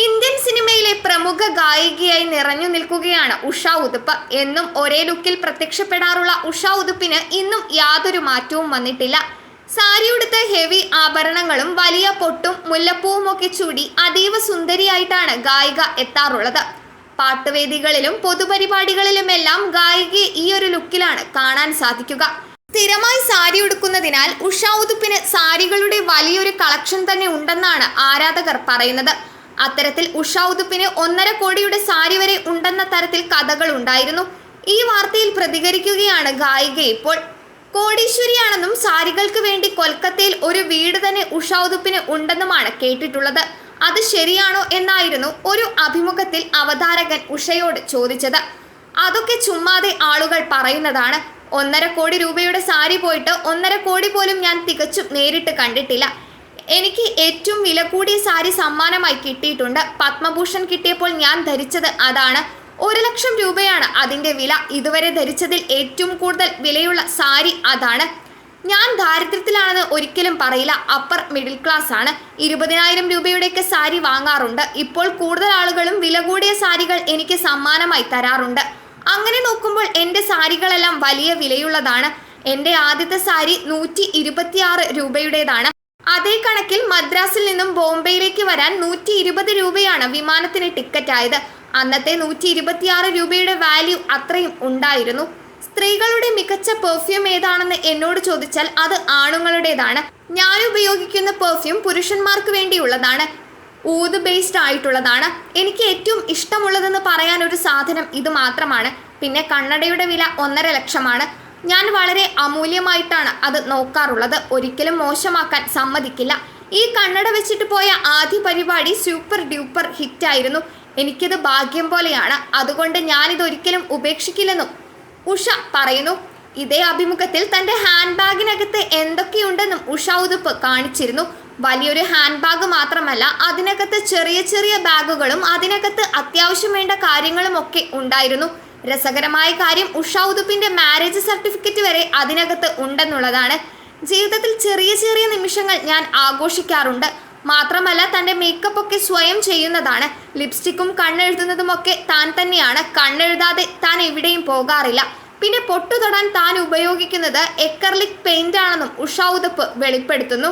Indian സിനിമയിലെ പ്രമുഖ ഗായികയായി നിറഞ്ഞു നിൽക്കുകയാണ് ഉഷ ഉതുപ്പ്. എന്നും ഒരേ ലുക്കിൽ പ്രത്യക്ഷപ്പെടാറുള്ള ഉഷ ഉതുപ്പിന് ഇന്നും യാതൊരു മാറ്റവും വന്നിട്ടില്ല. സാരിയുടുത്ത് ഹെവി ആഭരണങ്ങളും വലിയ പൊട്ടും മുല്ലപ്പൂവും ഒക്കെ ചൂടി അതീവ സുന്ദരിയായിട്ടാണ് ഗായിക എത്താറുള്ളത്. പാട്ടുവേദികളിലും പൊതുപരിപാടികളിലുമെല്ലാം ഗായികയെ ഈ ഒരു ലുക്കിലാണ് കാണാൻ സാധിക്കുക. സ്ഥിരമായി സാരി ഉടുക്കുന്നതിനാൽ ഉഷ ഉതുപ്പിന് സാരികളുടെ വലിയൊരു കളക്ഷൻ തന്നെ ഉണ്ടെന്നാണ് ആരാധകർ പറയുന്നത്. അത്തരത്തിൽ ഉഷ ഉതുപ്പിന് ഒന്നര കോടിയുടെ സാരി വരെ ഉണ്ടെന്ന തരത്തിൽ കഥകൾ ഉണ്ടായിരുന്നു ഈ വാർത്തയിൽ പ്രതികരിക്കുകയാണ് ഗായിക ഇപ്പോൾ. കോടീശ്വരിയാണെന്നും സാരികൾക്ക് വേണ്ടി കൊൽക്കത്തയിൽ ഒരു വീട് തന്നെ ഉഷ ഉതുപ്പിന് ഉണ്ടെന്നുമാണ് കേട്ടിട്ടുള്ളത്. അത് ശരിയാണോ എന്നായിരുന്നു ഒരു അഭിമുഖത്തിൽ അവതാരകൻ ഉഷയോട് ചോദിച്ചത്. അതൊക്കെ ചുമ്മാതെ ആളുകൾ പറയുന്നതാണ്. ഒന്നര കോടി രൂപയുടെ സാരി പോയിട്ട് ഒന്നര കോടി പോലും ഞാൻ തികച്ചും നേരിട്ട് കണ്ടിട്ടില്ല. എനിക്ക് ഏറ്റവും വില കൂടിയ സാരി സമ്മാനമായി കിട്ടിയിട്ടുണ്ട്. പത്മഭൂഷൺ കിട്ടിയപ്പോൾ ഞാൻ ധരിച്ചത് അതാണ്. ഒരു ലക്ഷം രൂപയാണ് അതിന്റെ വില. ഇതുവരെ ധരിച്ചതിൽ ഏറ്റവും കൂടുതൽ വിലയുള്ള സാരി അതാണ്. ഞാൻ ദാരിദ്ര്യത്തിലാണെന്ന് ഒരിക്കലും പറയില്ല. അപ്പർ മിഡിൽ ക്ലാസ് ആണ്. ഇരുപതിനായിരം രൂപയുടെയൊക്കെ സാരി വാങ്ങാറുണ്ട്. ഇപ്പോൾ കൂടുതൽ ആളുകളും വില കൂടിയ സാരികൾ എനിക്ക് സമ്മാനമായി തരാറുണ്ട്. അങ്ങനെ നോക്കുമ്പോൾ എന്റെ സാരികളെല്ലാം വലിയ വിലയുള്ളതാണ്. എന്റെ ആദ്യത്തെ സാരി നൂറ്റി ഇരുപത്തിയാറ് രൂപയുടേതാണ്. അതേ കണക്കിൽ മദ്രാസിൽ നിന്നും ബോംബെയിലേക്ക് വരാൻ നൂറ്റി ഇരുപത് രൂപയാണ് വിമാനത്തിന് ടിക്കറ്റ് ആയത് അന്നത്തെ നൂറ്റി ഇരുപത്തിയാറ് രൂപയുടെ വാല്യൂ അത്രയും ഉണ്ടായിരുന്നു. സ്ത്രീകളുടെ മികച്ച പെർഫ്യൂം ഏതാണെന്ന് എന്നോട് ചോദിച്ചാൽ അത് ആണുങ്ങളുടേതാണ്. ഞാൻ ഉപയോഗിക്കുന്ന പെർഫ്യൂം പുരുഷന്മാർക്ക് വേണ്ടിയുള്ളതാണ്. ഊത് ബേസ്ഡ് ആയിട്ടുള്ളതാണ്. എനിക്ക് ഏറ്റവും ഇഷ്ടമുള്ളതെന്ന് പറയാൻ ഒരു സാധനം ഇത് മാത്രമാണ്. പിന്നെ കണ്ണടയുടെ വില ഒന്നര ലക്ഷമാണ്. ഞാൻ വളരെ അമൂല്യമായിട്ടാണ് അത് നോക്കാറുള്ളത്. ഒരിക്കലും മോശമാക്കാൻ സമ്മതിക്കില്ല. ഈ കണ്ണട വെച്ചിട്ട് പോയ ആദ്യ പരിപാടി സൂപ്പർ ഡ്യൂപ്പർ ഹിറ്റായിരുന്നു എനിക്കിത് ഭാഗ്യം പോലെയാണ്. അതുകൊണ്ട് ഞാനിത് ഒരിക്കലും ഉപേക്ഷിക്കില്ലെന്നും ഉഷ പറയുന്നു. ഇതേ അഭിമുഖത്തിൽ തന്റെ ഹാൻഡ് ബാഗിനകത്ത് എന്തൊക്കെയുണ്ടെന്നും ഉഷ ഉതുപ്പ് കാണിച്ചിരുന്നു. വലിയൊരു ഹാൻഡ് ബാഗ് മാത്രമല്ല അതിനകത്ത് ചെറിയ ചെറിയ ബാഗുകളും അതിനകത്ത് അത്യാവശ്യം വേണ്ട കാര്യങ്ങളും ഒക്കെ ഉണ്ടായിരുന്നു. രസകരമായ കാര്യം ഉഷ ഉതുപ്പിന്റെ മാരേജ് സർട്ടിഫിക്കറ്റ് വരെ അതിനകത്ത് ഉണ്ടെന്നുള്ളതാണ്. ജീവിതത്തിൽ ചെറിയ ചെറിയ നിമിഷങ്ങൾ ഞാൻ ആഘോഷിക്കാറുണ്ട്. മാത്രമല്ല തന്റെ മേക്കപ്പ് ഒക്കെ സ്വയം ചെയ്യുന്നതാണ്. ലിപ്സ്റ്റിക്കും കണ്ണെഴുതുന്നതുമൊക്കെ താൻ തന്നെയാണ്. കണ്ണെഴുതാതെ താൻ എവിടെയും പോകാറില്ല. പിന്നെ പൊട്ടു തൊടാൻ താൻ ഉപയോഗിക്കുന്നത് എക്കർലിക് പെയിന്റ് ആണെന്നും ഉഷ ഉതുപ്പ് വെളിപ്പെടുത്തുന്നു.